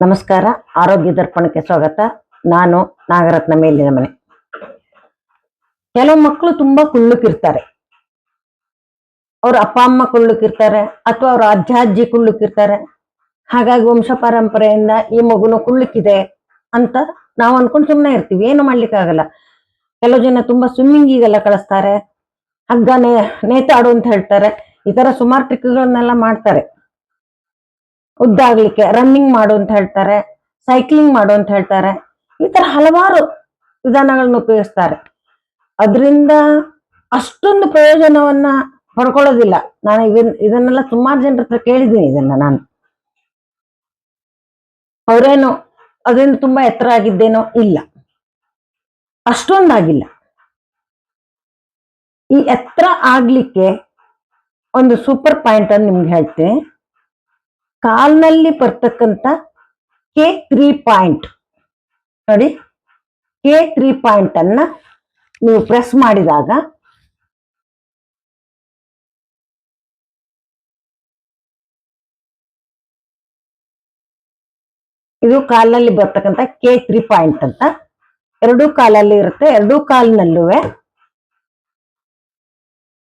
ನಮಸ್ಕಾರ, ಆರೋಗ್ಯ ದರ್ಪಣಕ್ಕೆ ಸ್ವಾಗತ. ನಾನು ನಾಗರತ್ನ ಮೇಲಿನ ಮನೆ. ಕೆಲವು ಮಕ್ಕಳು ತುಂಬಾ ಕುಳ್ಳುಕಿರ್ತಾರೆ. ಅವ್ರ ಅಪ್ಪ, ಅಮ್ಮ ಕುಳ್ಳುಕಿರ್ತಾರೆ, ಅಥವಾ ಅವ್ರ ಅಜ್ಜ, ಅಜ್ಜಿ ಕುಳ್ಳುಕಿರ್ತಾರೆ. ಹಾಗಾಗಿ ವಂಶ ಪರಂಪರೆಯಿಂದ ಈ ಮಗುನು ಕುಳ್ಳುಕಿದೆ ಅಂತ ನಾವು ಅನ್ಕೊಂಡು ಸುಮ್ಮನೆ ಇರ್ತೀವಿ. ಏನು ಮಾಡ್ಲಿಕ್ಕಾಗಲ್ಲ. ಕೆಲವು ಜನ ತುಂಬಾ ಸ್ವಿಮ್ಮಿಂಗಿಗೆಲ್ಲ ಕಳಿಸ್ತಾರೆ. ಹಗ್ಗ ನೇ ನೇತಾಡು ಅಂತ ಹೇಳ್ತಾರೆ. ಈ ತರ ಸುಮಾರು ಟ್ರಿಕ್ಗಳನ್ನೆಲ್ಲ ಮಾಡ್ತಾರೆ. ಉದ್ದಾಗ್ಲಿಕ್ಕೆ ರನ್ನಿಂಗ್ ಮಾಡು ಅಂತ ಹೇಳ್ತಾರೆ ಸೈಕ್ಲಿಂಗ್ ಮಾಡು ಅಂತ ಹೇಳ್ತಾರೆ, ಈ ತರ ಹಲವಾರು ವಿಧಾನಗಳನ್ನ ಉಪಯೋಗಿಸ್ತಾರೆ. ಅದರಿಂದ ಅಷ್ಟೊಂದು ಪ್ರಯೋಜನವನ್ನ ಪಡ್ಕೊಳ್ಳೋದಿಲ್ಲ. ನಾನು ಇದನ್, ಇದನ್ನೆಲ್ಲ ಸುಮಾರು ಜನರ ಹತ್ರ ಕೇಳಿದ್ದೀನಿ ಇದನ್ನ ನಾನು. ಅವರೇನು ಅದರಿಂದ ತುಂಬಾ ಎತ್ತರ ಆಗಿದ್ದೇನೋ ಇಲ್ಲ. ಅಷ್ಟೊಂದಾಗಿಲ್ಲ. ಈ ಎತ್ತರ ಆಗ್ಲಿಕ್ಕೆ ಒಂದು ಸೂಪರ್ ಪಾಯಿಂಟ್ ಅನ್ನು ನಿಮ್ಗೆ ಹೇಳ್ತೀನಿ ಕಾಲ್ನಲ್ಲಿ ಬರ್ತಕ್ಕಂಥ ಕೆ ತ್ರೀ ಪಾಯಿಂಟ್ ನೋಡಿ ಕೆ ತ್ರೀ ಪಾಯಿಂಟ್ ಅನ್ನ ನೀವು ಪ್ರೆಸ್ ಮಾಡಿದಾಗ ಇದು ಕಾಲಲ್ಲಿ ಬರ್ತಕ್ಕಂಥ ಕೆ ತ್ರೀ ಪಾಯಿಂಟ್ ಅಂತ. ಎರಡೂ ಕಾಲಲ್ಲಿ ಇರುತ್ತೆ, ಎರಡೂ ಕಾಲಿನಲ್ಲೂ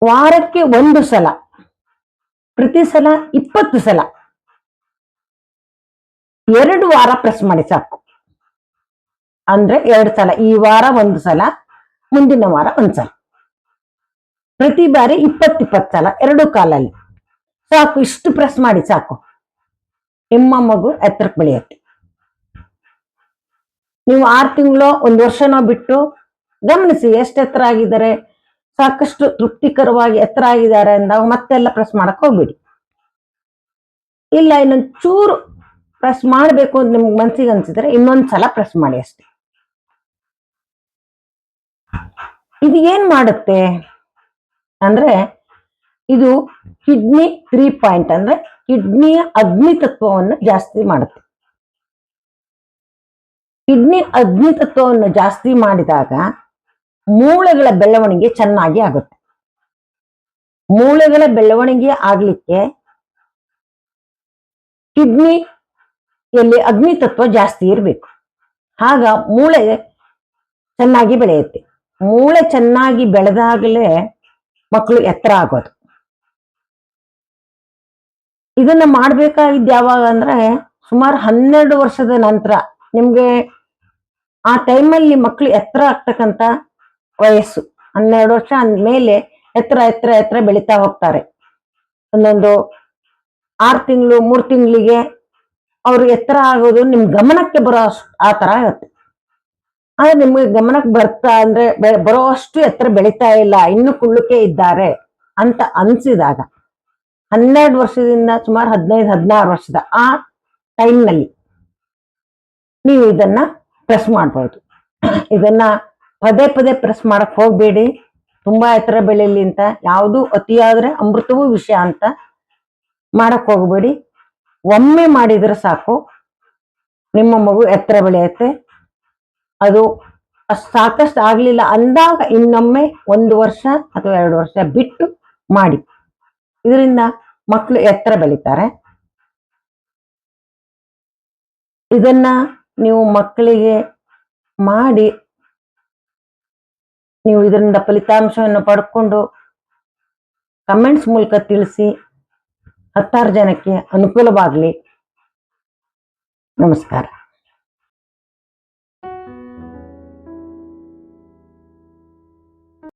ವಾರಕ್ಕೆ ಒಂದು ಸಲ. ಪ್ರತಿ ಸಲ ಇಪ್ಪತ್ತು ಸಲ. ಎರಡು ವಾರ ಪ್ರೆಸ್ ಮಾಡಿ ಸಾಕು. ಅಂದ್ರೆ ಎರಡು ಸಲ, ಈ ವಾರ ಒಂದು ಸಲ, ಮುಂದಿನ ವಾರ ಒಂದ್ ಸಲ. ಪ್ರತಿ ಬಾರಿ ಇಪ್ಪತ್ ಇಪ್ಪತ್ತು ಸಲ, ಎರಡು ಕಾಲಲ್ಲಿ. ಸಾಕು, ಇಷ್ಟು ಪ್ರೆಸ್ ಮಾಡಿ ಸಾಕು. ನಿಮ್ಮ ಮಗು ಎತ್ತರಕ್ಕೆ ಬೆಳೆಯುತ್ತೆ. ನೀವು ಆರು ತಿಂಗಳು, ಒಂದು ವರ್ಷನೋ ಬಿಟ್ಟು ಗಮನಿಸಿ ಎಷ್ಟು ಎತ್ತರ ಆಗಿದ್ದಾರೆ. ಸಾಕಷ್ಟು ತೃಪ್ತಿಕರವಾಗಿ ಎತ್ತರ ಆಗಿದ್ದಾರೆ ಅಂದಾಗ ಮತ್ತೆಲ್ಲ ಪ್ರೆಸ್ ಮಾಡಕ್ ಹೋಗ್ಬೇಡಿ. ಇಲ್ಲ ಇನ್ನೊಂದು ಚೂರು ಪ್ರೆಸ್ ಮಾಡಬೇಕು ಅಂತ ನಿಮ್ಗೆ ಮನ್ಸಿಗೆ ಅನ್ಸಿದ್ರೆ ಇನ್ನೊಂದ್ಸಲ ಪ್ರೆಸ್ ಮಾಡಿ ಅಷ್ಟೇ. ಇದು ಏನ್ ಮಾಡುತ್ತೆ ಅಂದ್ರೆ ಇದು ಕಿಡ್ನಿ ತ್ರೀ ಪಾಯಿಂಟ್ ಅಂದ್ರೆ ಕಿಡ್ನಿಯ ಅಗ್ನಿ ತತ್ವವನ್ನು ಜಾಸ್ತಿ ಮಾಡುತ್ತೆ. ಕಿಡ್ನಿ ಅಗ್ನಿ ತತ್ವವನ್ನು ಜಾಸ್ತಿ ಮಾಡಿದಾಗ ಮೂಳೆಗಳ ಬೆಳವಣಿಗೆ ಚೆನ್ನಾಗಿ ಆಗುತ್ತೆ. ಮೂಳೆಗಳ ಬೆಳವಣಿಗೆ ಆಗ್ಲಿಕ್ಕೆ ಕಿಡ್ನಿ ಯಲ್ಲಿ ಅಗ್ನಿ ತತ್ವ ಜಾಸ್ತಿ ಇರಬೇಕು. ಆಗ ಮೂಳೆ ಚೆನ್ನಾಗಿ ಬೆಳೆಯುತ್ತೆ. ಮೂಳೆ ಚೆನ್ನಾಗಿ ಬೆಳೆದಾಗಲೇ ಮಕ್ಕಳು ಎತ್ತರ ಆಗೋದು. ಇದನ್ನ ಮಾಡ್ಬೇಕಾಗಿದ್ದು ಯಾವಾಗ ಅಂದ್ರೆ ಸುಮಾರು ಹನ್ನೆರಡು ವರ್ಷದ ನಂತರ ನಿಮ್ಗೆ ಆ ಟೈಮಲ್ಲಿ ಮಕ್ಕಳು ಎತ್ತರ ಆಗ್ತಕ್ಕಂತ ವಯಸ್ಸು. ಹನ್ನೆರಡು ವರ್ಷ ಅಂದ್ಮೇಲೆ ಎತ್ತರ ಎತ್ತರ ಎತ್ತರ ಬೆಳೀತಾ ಹೋಗ್ತಾರೆ. ಒಂದೊಂದು ಆರು ತಿಂಗಳು, ಮೂರು ತಿಂಗಳಿಗೆ ಅವ್ರು ಎತ್ತರ ಆಗೋದು ನಿಮ್ ಗಮನಕ್ಕೆ ಬರೋ ಆ ತರ ಇರುತ್ತೆ. ಆದ್ರೆ ನಿಮ್ಗೆ ಗಮನಕ್ಕೆ ಬರ್ತಾ ಅಂದ್ರೆ ಬರೋ ಅಷ್ಟು ಎತ್ತರ ಬೆಳೀತಾ ಇಲ್ಲ, ಇನ್ನು ಕುಳ್ಳುಕೆ ಇದ್ದಾರೆ ಅಂತ ಅನ್ಸಿದಾಗ ಹನ್ನೆರಡು ವರ್ಷದಿಂದ ಸುಮಾರು ಹದಿನೈದು, ಹದಿನಾರು ವರ್ಷದ ಆ ಟೈಮ್ನಲ್ಲಿ ನೀವು ಇದನ್ನ ಪ್ರೆಸ್ ಮಾಡ್ಬೋದು. ಇದನ್ನ ಪದೇ ಪದೇ ಪ್ರೆಸ್ ಮಾಡಕ್ ಹೋಗ್ಬೇಡಿ. ತುಂಬಾ ಎತ್ತರ ಬೆಳೀಲಿ ಅಂತ, ಯಾವುದು ಅತಿಯಾದ್ರೆ ಅಮೃತವೂ ವಿಷಯ ಅಂತ ಮಾಡಕ್ ಹೋಗ್ಬೇಡಿ. ಒಮ್ಮೆ ಮಾಡಿದ್ರೆ ಸಾಕು. ನಿಮ್ಮ ಮಗು ಎತ್ತರ ಬೆಳೆಯುತ್ತೆ. ಅದು ಸಾಕಷ್ಟು ಆಗ್ಲಿಲ್ಲ ಅಂದಾಗ ಇನ್ನೊಮ್ಮೆ ಒಂದು ವರ್ಷ ಅಥವಾ ಎರಡು ವರ್ಷ ಬಿಟ್ಟು ಮಾಡಿ. ಇದರಿಂದ ಮಕ್ಕಳು ಎತ್ತರ ಬೆಳಿತಾರೆ. ಇದನ್ನ ನೀವು ಮಕ್ಕಳಿಗೆ ಮಾಡಿ ನೀವು ಇದರಿಂದ ಫಲಿತಾಂಶವನ್ನು ಪಡ್ಕೊಂಡು ಕಮೆಂಟ್ಸ್ ಮೂಲಕ ತಿಳಿಸಿ ಹತ್ತಾರು ಜನಕ್ಕೆ ಅನುಕೂಲವಾಗಲಿ. ನಮಸ್ಕಾರ.